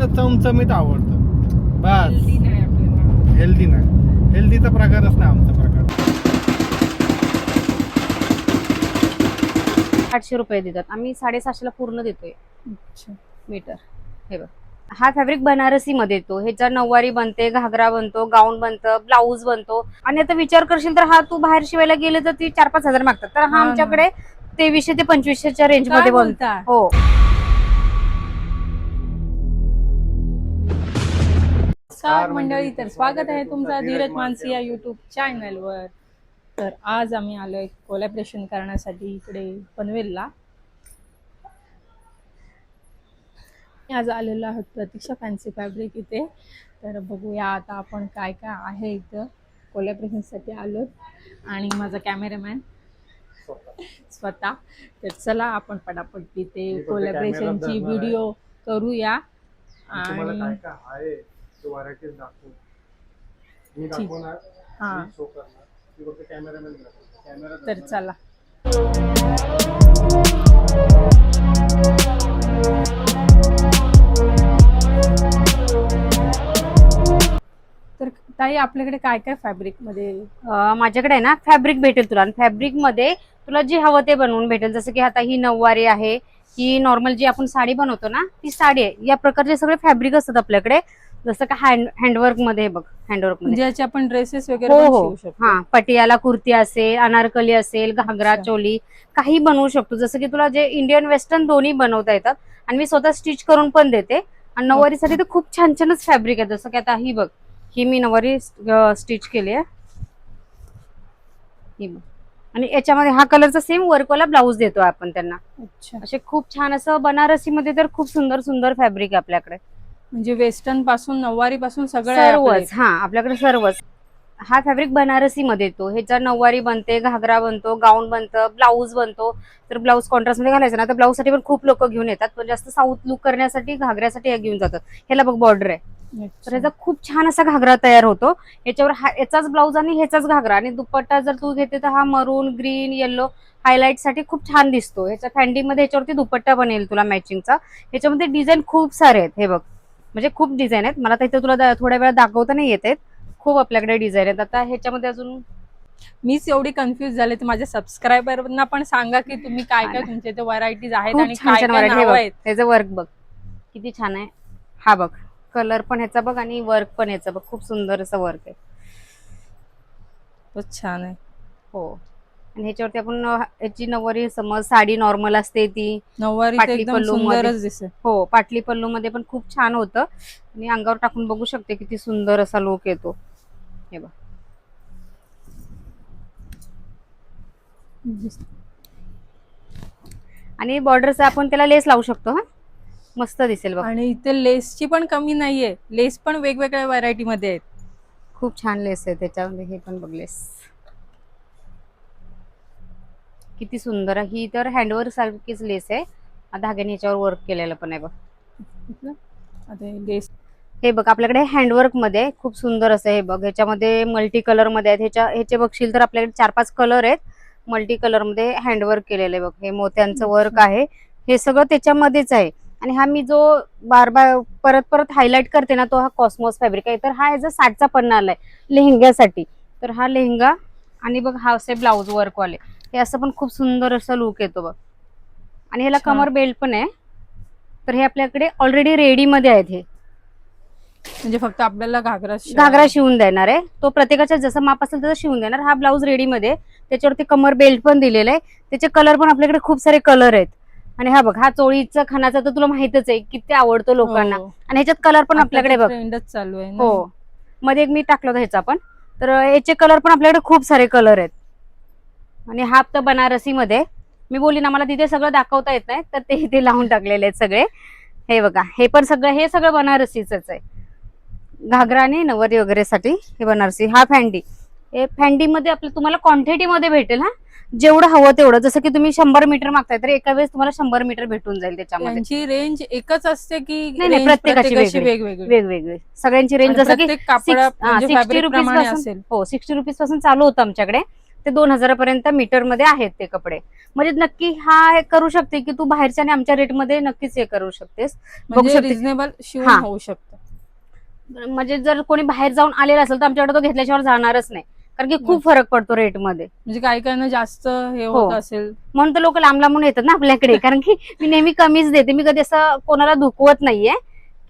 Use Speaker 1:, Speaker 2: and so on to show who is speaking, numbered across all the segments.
Speaker 1: फक्त चमचमीत आवडतं. बस.
Speaker 2: हेल्दी नाही आपल्याला.
Speaker 1: हेल्दी नाही. हेल्दीचा प्रकारच नाही आमचा प्रकार.
Speaker 3: आठशे रुपये देतात. आम्ही साडेसहाशेला पूर्ण देतोय.
Speaker 2: अच्छा.
Speaker 3: मीटर. हे बघ. हा फॅब्रिक बनारसी मध्ये येतो ह्याचा नऊवारी बनते घागरा बनतो गाऊन बनतं ब्लाऊज बनतो. आणि आता विचार करशील तर हा तू बाहेर शिवायला गेले तर ती चार पाच हजार मागतात. तर
Speaker 2: हा.
Speaker 3: आमच्याकडे तेवीसशे ते पंचवीसशेच्या रेंजमध्ये बनतो
Speaker 2: बोलता?
Speaker 3: हो.
Speaker 2: नमस्कार मंडळी तर स्वागत आहे तुमचं धीरज मानसी या युट्यूब चॅनलवर तर आज आम्ही आलोय कोलॅबरेशन करण्यासाठी इकडे पनवेलला. आज आलेलो आहोत प्रतीक्षा फॅन्सी फॅब्रिक इथे. तर बघूया आता आपण काय काय आहे इथं कोलॅबरेशनसाठी आलो आणि माझा कॅमेरामॅन स्वतः. तर चला आपण पटापट तिथे कोलॅबरेशनची. व्हिडिओ करूया. आणि
Speaker 1: व्हरायटीज दाखवू मी
Speaker 2: ठीक.
Speaker 1: दाखवणार
Speaker 2: हा.
Speaker 1: शो करणार. ती फक्त कॅमेरामॅन कॅमेरा
Speaker 2: तर चला. तर ताई आपल्याकडे काय काय फॅब्रिकमध्ये?
Speaker 3: अं, माझ्याकडे आहे ना फॅब्रिक भेटेल तुला. आणि फॅब्रिकमध्ये तुला जे हवं ते बनवून भेटेल. जसं की आता ही नऊवारी आहे ही नॉर्मल जी आपण साडी बनवतो ना ती साडी आहे. या प्रकारचे सगळे फॅब्रिक असतात आपल्याकडे. जसं का हँड हँडवर्कमध्ये बघ हँडवर्कमध्ये
Speaker 2: म्हणजे याचे आपण ड्रेसेस वगैरे
Speaker 3: हो हो. हा पटियाला कुर्ती असेल अनारकली असेल घागरा. चोली काही बनवू शकतो. जसं की तुला जे इंडियन वेस्टर्न दोन्ही बनवता येतात आणि मी स्वतः स्टिच करून पण देते. आणि नऊवारीसाठी तर खूप छान छानच फॅब्रिक आहे जसं की आता ही बघ ही मी नऊवारी स्टिच केली आहे. ही बघ. आणि याच्यामध्ये हा कलरचा सेम वर्कवाला ब्लाऊज देतो आपण त्यांना.
Speaker 2: अच्छा.
Speaker 3: असे खूप छान असं बनारसी मध्ये तर खूप सुंदर सुंदर फॅब्रिक आहे आपल्याकडे.
Speaker 2: म्हणजे वेस्टर्नपासून नऊवारी पासून सगळं
Speaker 3: सर्वच हा. आपल्याकडे सर्वच. हा फॅब्रिक बनारसी मध्ये येतो ह्याचा नऊवारी बनते घागरा बनतो गाऊन बनतं ब्लाऊज बनतो तर ब्लाऊज कॉन्ट्रास्टमध्ये घालायचं ना तर ब्लाऊजसाठी पण खूप लोक घेऊन येतात पण जास्त साऊथ लुक करण्यासाठी घागऱ्यासाठी हे घेऊन जातात. ह्याला बघ बॉर्डर आहे. तर. ह्याचा खूप छान असा घागरा तयार होतो. याच्यावर हा याचाच ब्लाऊज आणि ह्याचाच घागरा आणि दुपट्टा जर तू घेते तर हा मरून ग्रीन येल्लो हायलाइटसाठी खूप छान दिसतो. ह्याच्या फॅन्डीमध्ये ह्याच्यावरती दुपट्टा बनेल तुला मॅचिंगचा ह्याच्यामध्ये डिझाईन खूप सारे आहेत हे बघ. म्हणजे खूप डिझाईन आहेत. मला तर इथे तुला थोड्या वेळा दाखवता नाही येत आहेत. खूप आपल्याकडे डिझाईन आहेत. आता ह्याच्यामध्ये अजून
Speaker 2: मीच एवढी कन्फ्युज झाले. तर माझ्या सबस्क्रायबरना पण सांगा की तुम्ही काय काय. तुमच्या इथे व्हरायटीज आहेत आणि काय आहेत.
Speaker 3: त्याचं वर्क बघ. किती छान आहे. हा बघ. कलर पण ह्याचा बघ आणि वर्क पण ह्याचा बघ. खूप सुंदर असं वर्क आहे.
Speaker 2: छान आहे.
Speaker 3: हो. आणि ह्याच्यावरती आपण अं, ह्याची नऊवारी समज साडी नॉर्मल असते ती. पाटली पल्लू मध्ये. हो पाटली पल्लू मध्ये पण खूप छान होतं. आणि अंगावर टाकून बघू शकते किती सुंदर असा लुक येतो. हे बघ. आणि बॉर्डरचा आपण त्याला लेस लावू शकतो हा? मस्त दिसेल बघ.
Speaker 2: आणि इथे लेसची पण कमी नाहीये. लेस पण वेगवेगळ्या व्हरायटी मध्ये आहेत.
Speaker 3: खूप छान लेस आहे त्याच्यामध्ये. हे पण बघ लेस किती सुंदर आहे. ही तर हँडवर्क सारखीच लेस आहे. धाग्याने याच्यावर वर्क केलेलं पण आहे बघ.
Speaker 2: हे लेस
Speaker 3: हे बघ आपल्याकडे हँडवर्कमध्ये खूप सुंदर असं हे बघ ह्याच्यामध्ये मल्टी कलरमध्ये आहेत. ह्याच्या ह्याचे बघशील तर आपल्याकडे चार पाच कलर आहेत. मल्टी कलरमध्ये हँडवर्क केलेलं आहे बघ. हे मोत्यांचं वर्क आहे. हे सगळं त्याच्यामध्येच आहे. आणि हा मी जो बार बार परत परत हायलाइट करते ना तो हा कॉस्मॉस फॅब्रिक आहे. तर हा याचा साठचा पन्ना आलाय लेहंग्यासाठी. तर हा लेहंगा आणि बघ हा असे ब्लाऊज वर्क वाले. हे असं पण खूप सुंदर असं लुक येतो बघ. आणि ह्याला. कमर बेल्ट पण आहे. तर हे आपल्याकडे ऑलरेडी रेडी मध्ये आहेत हे.
Speaker 2: म्हणजे फक्त आपल्याला घागरा
Speaker 3: घागरा शिवून देणार आहे. तो प्रत्येकाच्या जसं माप असेल तसं शिवून देणार. हा ब्लाऊज रेडीमध्ये त्याच्यावरती कमर बेल्ट पण दिलेला आहे. त्याचे कलर पण आपल्याकडे खूप सारे कलर आहेत. आणि हा बघ हा चोळीचा खानाचा तर तुला माहितच आहे. किती आवडतो लोकांना.
Speaker 2: हो.
Speaker 3: आणि ह्याच्यात कलर पण आपल्याकडे बघ.
Speaker 2: चालू आहे.
Speaker 3: हो. मध्ये एक मी टाकलं होतं ह्याचा पण. तर याचे कलर पण आपल्याकडे खूप सारे कलर आहेत. आणि हा तर बनारसी मध्ये मी बोलली ना मला तिथे सगळं दाखवता येत नाही. तर ते इथे लावून टाकलेले आहेत सगळे. हे बघा हे पण सगळं हे सगळं बनारसीच आहे. घागरा आणि नवरी वगैरे साठी हे बनारसी. हा फॅन्डी. हे फॅन्डी मध्ये आपलं तुम्हाला क्वांटिटी मध्ये भेटेल हा. जेवढं हवं तेवढं. जसं की तुम्ही शंभर मीटर मागताय तर एका वेळेस तुम्हाला शंभर मीटर भेटून जाईल त्याच्यामध्ये.
Speaker 2: त्यांची रेंज एकच असते की
Speaker 3: नाही, नाही, प्रत्येकाची वेगळी.
Speaker 2: वेगवेगळी?
Speaker 3: वेगवेगळे. सगळ्यांची रेंज जसं की
Speaker 2: प्रत्येक कापडा
Speaker 3: सिक्स- 60
Speaker 2: फॅब्रिक
Speaker 3: रुपीज पासून-
Speaker 2: असेल.
Speaker 3: हो सिक्स्टी रुपीजपासून चालू होतं आमच्याकडे. ते दोन हजारापर्यंत मीटरमध्ये आहेत ते कपडे. म्हणजे नक्की हा हे करू शकते की तू बाहेरच्या आणि आमच्या रेटमध्ये नक्कीच हे करू शकतेस. बघू
Speaker 2: म्हणजे
Speaker 3: शकते.
Speaker 2: रिझनेबल शिवून
Speaker 3: हा.
Speaker 2: होऊ शकतं.
Speaker 3: म्हणजे जर कोणी बाहेर जाऊन आलेला असेल तर आमच्याकडे तो घेतल्याशिवाय जाणारच नाही. कारण की खूप फरक पडतो रेटमध्ये.
Speaker 2: म्हणजे काही काहींना जास्त हे
Speaker 3: हो.
Speaker 2: होत असेल.
Speaker 3: म्हणून तर लोक लांब लांबून येतात ना आपल्याकडे. कारण की मी नेहमी कमीच देते. मी कधी असं कोणाला दुखवत नाहीये.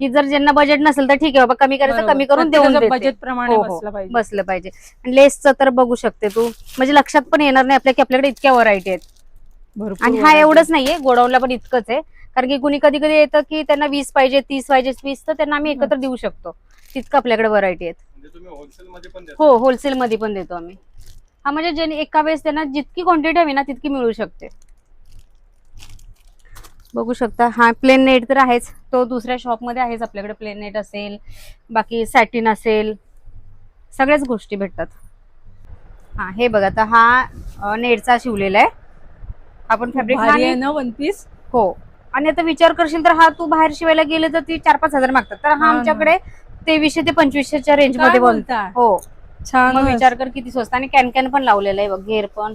Speaker 3: की जर ज्यांना बजेट नसेल तर ठीक आहे बाबा कमी करायचं कमी करून देऊन.
Speaker 2: बजेट प्रमाणे
Speaker 3: हो, हो.
Speaker 2: बसलं पाहिजे.
Speaker 3: बसलं पाहिजे. आणि लेसचं तर बघू शकते तू. म्हणजे लक्षात पण येणार नाही आपल्या की आपल्याकडे इतक्या व्हरायटी आहेत. आणि हा. एवढंच नाहीये गोडाऊनला पण इतकंच आहे. कारण की कुणी कधी कधी येतं की त्यांना वीस पाहिजे तीस पाहिजे वीस तर त्यांना आम्ही एकत्र देऊ शकतो. तितकं आपल्याकडे व्हरायटी आहेत.
Speaker 1: म्हणजे तुम्ही होलसेल मध्ये पण देता.
Speaker 3: हो होलसेल मध्ये पण देतो आम्ही. हा म्हणजे ज्याने एका वेळेस त्यांना जितकी क्वांटिटी हवी ना तितकी मिळू शकते. बघू शकता. हा प्लेन नेट तर आहेच. तो दुसऱ्या शॉपमध्ये आहेच. आपल्याकडे प्लेन नेट असेल बाकी सॅटिन असेल सगळ्याच गोष्टी भेटतात. हा हे बघा आता हा नेटचा शिवलेला आहे. आपण फॅब्रिक
Speaker 2: भारी आहे ना वन पीस
Speaker 3: हो. आणि आता विचार करशील तर हा तू बाहेर शिवायला गेले तर ती चार पाच हजार मागतात. तर हा. आमच्याकडे तेवीसशे ते पंचवीसशेच्या रेंजमध्ये बनतो हो.
Speaker 2: छान
Speaker 3: विचार कर किती स्वस्त. आणि कॅन कॅन पण लावलेलं आहे बघ घेर पण.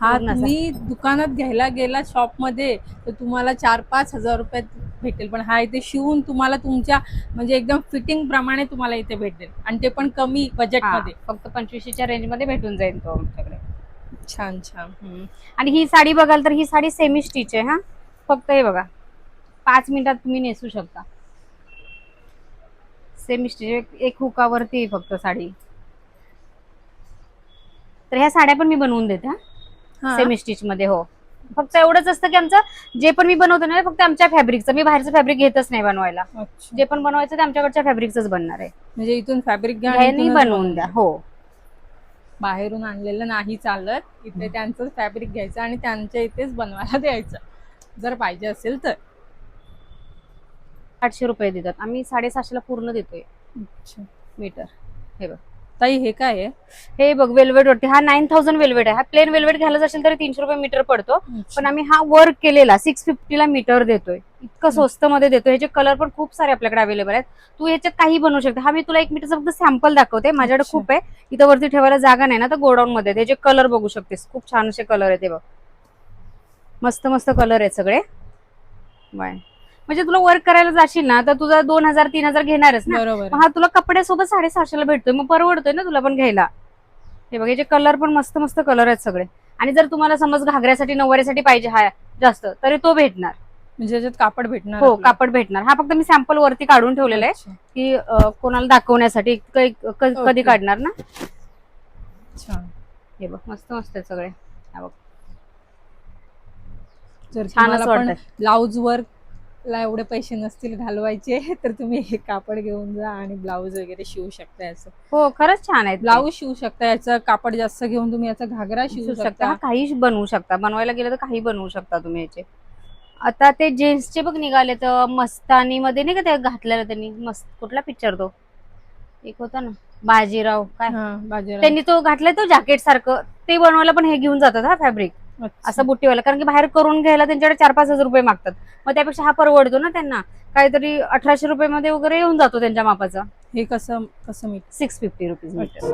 Speaker 2: हा
Speaker 3: असा.
Speaker 2: तुम्ही दुकानात घ्यायला गेला शॉपमध्ये तर तुम्हाला चार पाच हजार रुपयात भेटेल. पण हा इथे शिवून तुम्हाला तुमच्या म्हणजे एकदम फिटिंग प्रमाणे तुम्हाला इथे भेटेल. आणि ते पण कमी बजेट
Speaker 3: हा,
Speaker 2: मध्ये.
Speaker 3: फक्त पंचवीसशेच्या रेंजमध्ये भेटून जाईल तो आमच्याकडे.
Speaker 2: छान छान.
Speaker 3: आणि ही साडी बघाल तर ही साडी सेमी स्टिच आहे हा? फक्त हे बघा. पाच मिनिटात तुम्ही नेसू शकता. सेमी स्टिच एक हुकावरती फक्त साडी. तर ह्या साड्या पण मी बनवून देते हा
Speaker 2: हा.
Speaker 3: सेमी स्टिच मध्ये हो. फक्त एवढंच असतं की आमचं जे पण मी बनवतो ना फक्त आमच्या फॅब्रिकचं. मी बाहेरचं फॅब्रिक घेतच नाही बनवायला. जे पण बनवायचं ते आमच्याकडच्या फॅब्रिकच बनणार आहे.
Speaker 2: म्हणजे इथून फॅब्रिक घ्या
Speaker 3: बनवून द्या. हो.
Speaker 2: बाहेरून आणलेलं नाही चालत. इथे त्यांचंच फॅब्रिक घ्यायचं आणि त्यांच्या इथेच बनवायला द्यायचं. जर पाहिजे असेल तर.
Speaker 3: आठशे रुपये देतात. आम्ही साडेसहाशेला पूर्ण देतोय. मीटर.
Speaker 2: ताई हे काय आहे?
Speaker 3: हे बघ वेल्वेट वाटते हा नाईन थाउजंड वेल्वेट आहे. हा प्लेन वेल्वेट घ्यायला असेल तर तीनशे रुपये मीटर पडतो. पण आम्ही हा वर्क केलेला सिक्स फिफ्टीला मीटर देतोय. इतकं स्वस्त मध्ये देतोय. ह्याचे कलर पण खूप सारे आपल्याकडे अवेलेबल आहेत. तू ह्याच्यात काही बनवू शकते. हा मी तुला एक मीटरचा फक्त सॅम्पल दाखवते. माझ्याकडे. खूप आहे. इथं वरती ठेवायला जागा नाही ना तर गोडाऊन मध्ये. त्याचे कलर बघू शकतेस. खूप छान असे कलर आहेत हे बघ. मस्त मस्त कलर आहेत सगळे. बाय. म्हणजे तुला वर्क करायला जाशील ना तर तुझा दोन हजार तीन हजार घेणारच ना.
Speaker 2: बरोबर.
Speaker 3: हा तुला कपड्यासोबत साडेसहाशेला भेटतोय मग परवडतोय ना तुला पण घ्यायला. हे बघ याचे कलर पण मस्त मस्त कलर आहेत सगळे. आणि जर तुम्हाला समज घागऱ्यासाठी नऊवारीसाठी पाहिजे हा जास्त तरी तो भेटणार.
Speaker 2: म्हणजे याच्यात कापड भेटणार
Speaker 3: हो
Speaker 2: आपल्याला.
Speaker 3: कापड भेटणार. हा फक्त मी सॅम्पल वरती काढून ठेवलेला आहे
Speaker 2: अच्छा.
Speaker 3: की अं, कोणाला दाखवण्यासाठी क- क- कधी
Speaker 2: Okay.
Speaker 3: काढणार ना?
Speaker 2: छान.
Speaker 3: हे बघ मस्त मस्त आहेत सगळे. बघ.
Speaker 2: जर
Speaker 3: छानच
Speaker 2: तुम्हाला पण
Speaker 3: वाटतंय.
Speaker 2: ब्लाऊज वर्क ला एवढे पैसे नसतील घालवायचे तर तुम्ही हे कापड घेऊन जा आणि ब्लाऊज वगैरे शिवू शकता याचं.
Speaker 3: हो खरंच छान आहेत
Speaker 2: ब्लाऊज शिवू शकता याचं कापड जास्त घेऊन तुम्ही याचा घागरा शिवू
Speaker 3: शकता. काही बनवू शकता. बनवायला गेलं तर काही बनवू शकता तुम्ही याचे. आता ते जेंट्सचे बघ निघाले तर मस्तानी मध्ये नाही का ते घातलेलं त्यांनी? मस्त. कुठला पिक्चर तो? एक होता ना. बाजीराव. काय?
Speaker 2: हा, बाजारात.
Speaker 3: त्यांनी तो घातलाय तो जॅकेट सारखं. ते बनवायला पण हे घेऊन जातात हा फॅब्रिक. असं बुट्टीवाला. कारण की बाहेर करून घ्यायला त्यांच्याकडे चार पाच हजार रुपये मागतात. मग त्यापेक्षा हा परवडतो ना त्यांना. काहीतरी अठराशे रुपये मध्ये वगैरे येऊन जातो त्यांच्या मापाचा.
Speaker 2: हे कसं कसं मी
Speaker 3: six fifty rupees metre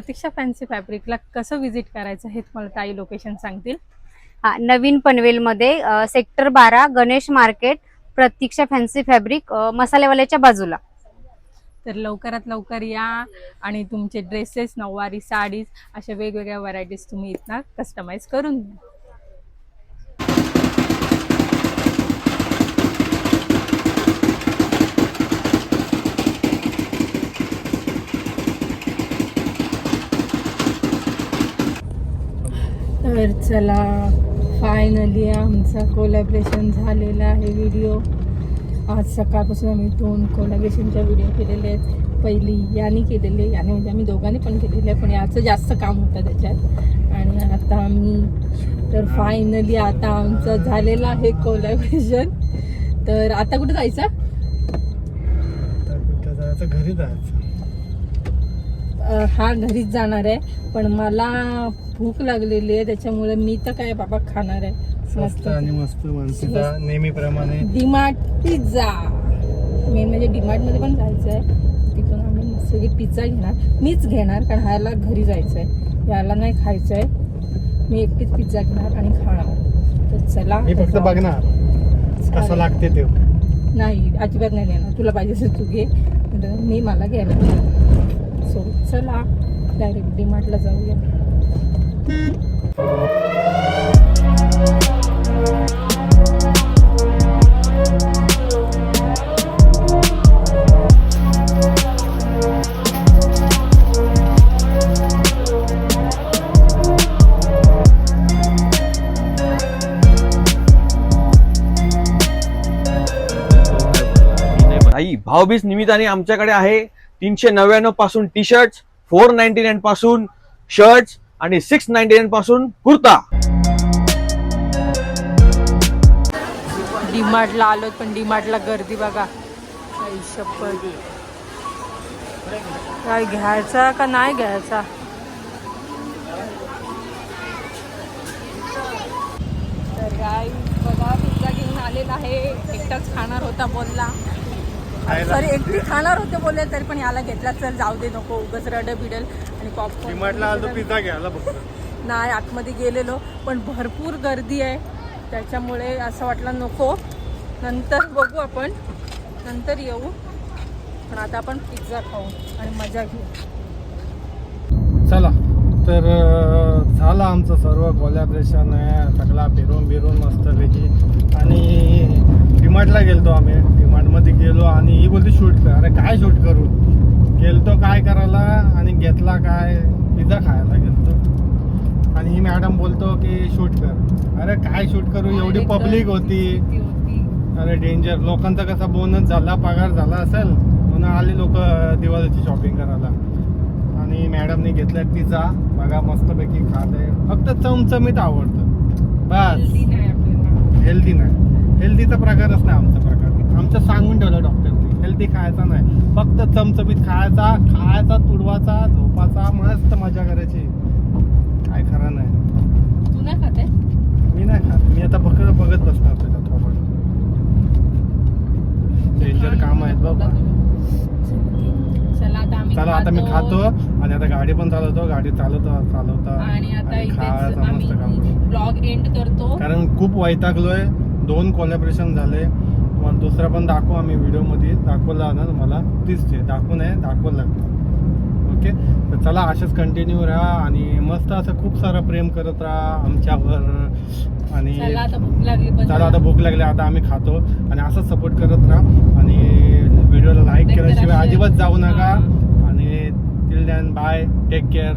Speaker 2: Pratiksha fancy फॅब्रिकला कसं व्हिजिट करायचं हे तुम्हाला ताई लोकेशन सांगतील.
Speaker 3: हा नवीन पनवेलमध्ये सेक्टर बारा Ganesh market Pratiksha fancy fabric मसालेवाल्याच्या बाजूला.
Speaker 2: तर लवकरात लवकर या आणि तुमचे ड्रेसेस नऊवारी साडीज अशा वेगवेगळ्या व्हरायटीज तुम्ही इथं कस्टमाइज करून घ्या. तर चला फायनली आमचा कोलॅबरेशन झालेला आहे व्हिडिओ आज सकाळपासून आम्ही दोन कोलॅबरेशनच्या व्हिडिओ केलेले आहेत. पहिली याने केलेले याने म्हणजे आम्ही दोघांनी पण केलेले आहे पण याचं जास्त काम होतं त्याच्यात. आणि आता आम्ही तर फायनली आता आमचं झालेलं आहे कोलॅबरेशन तर आता कुठं जायचं?
Speaker 1: घरी जायचं.
Speaker 2: हा घरीच जाणार आहे. पण मला भूक लागलेली आहे त्याच्यामुळे मी तर काय बाबा खाणार आहे.
Speaker 1: स्वस्त आणि मस्त मनसीचा. नेहमीप्रमाणे.
Speaker 2: डीमार्ट पिझ्झा. मेन म्हणजे डीमार्टमध्ये पण जायचं आहे तिथून आम्ही मस्त पिझ्झा घेणार. मीच घेणार कारण ह्याला घरी जायचं आहे याला नाही खायचं आहे मी एकटीच पिझ्झा घेणार आणि खाणार. तर चला
Speaker 1: मी फक्त बघणार. कसं. लागते ते.
Speaker 2: नाही अजिबात नाही घेणार तुला पाहिजे असेल तू घे. मी मला घ्यायला सो चला डायरेक्ट डीमार्टला जाऊया.
Speaker 4: भाऊबीज भावबीज निमित्ताने आमच्याकडे आहे. तीनशे नव्याण्णवपासून T shirt four ninety nine पासून शर्ट आणि सिक्स नाईन्टी नाईन पासून कुर्ता.
Speaker 2: डीमार्टला आलो पण डीमार्टला गर्दी बघा. काय घ्यायचा का नाही घ्यायचा? तर काय बघा पिझ्झा घेऊन आलेला आहे. एकटाच खाणार होता बोलला. सॉरी एकटी खाणार होते बोलले तरी पण याला घेतला चल जाऊ दे नको उगच रड बिडल आणि पॉपकॉर्न
Speaker 1: पिझ्झा घ्यायला फक्त
Speaker 2: नाही आतमध्ये गेलेलो पण भरपूर गर्दी आहे. त्याच्यामुळे असं वाटलं नको. नंतर बघू आपण. नंतर येऊ. पण आता आपण पिझ्झा खाऊ आणि मजा घेऊ.
Speaker 1: चला तर झालं आमचं सर्व कोलॅबरेशन आहे सगळा फिरून बिरून मस्तपैकी आणि डिमार्टला गेलतो आम्ही. डिमार्टमध्ये गेलो आणि ही बोलते शूट कर. अरे काय शूट करू? गेलतो काय करायला आणि घेतला काय पिझ्झा खायला गेलतो. आणि ही मॅडम बोलतो की शूट कर. अरे काय शूट करू? एवढी पब्लिक होती. अरे डेंजर. लोकांचा कसा बोनस झाला पगार झाला असेल म्हणून आले लोक दिवाळीची शॉपिंग करायला. आणि मॅडमने घेतलाय पिझ्झा. बघा मस्तपैकी खात. आहे फक्त चमचमीत आवडतं. बस. हेल्दी नाही. हेल्दीचा प्रकारच नाही आमचा प्रकार. आमचं सांगून ठेवलं डॉक्टरने हेल्दी खायचा नाही. फक्त चमचमीत खायचा खायचा तुडवाचा झोपाचा मस्त मजा करायची. काय खरं नाही.
Speaker 2: तू नाही खाते
Speaker 1: मी नाही खात. मी आता बघत बघत बसणार त्याच्या थोडं. डेंजर काम आहेत बाबा
Speaker 2: चला आता
Speaker 1: मी खातो. आणि आता गाडी पण चालवतो. गाडी चालवतो चालवतो.
Speaker 2: आणि आता
Speaker 1: मस्त काम.
Speaker 2: ब्लॉग एंड करतो.
Speaker 1: कारण खूप वैतागलोय. दोन कोलॅबरेशन झाले. मग दुसरा पण दाखवू आम्ही व्हिडिओमध्ये दाखवला ना तुम्हाला? तीच आहे दाखवून आहे दाखवलं. ओके तर चला असेच कंटिन्यू राहा आणि मस्त असं खूप सारं प्रेम करत राहा आमच्यावर. आणि
Speaker 2: चला आता भूक लागली
Speaker 1: आता भूक लागली आता आम्ही खातो आणि असंच सपोर्ट करत राहा. आणि व्हिडिओला लाईक केल्याशिवाय. अजिबात जाऊ नका.
Speaker 2: हा.
Speaker 1: आणि till then bye take care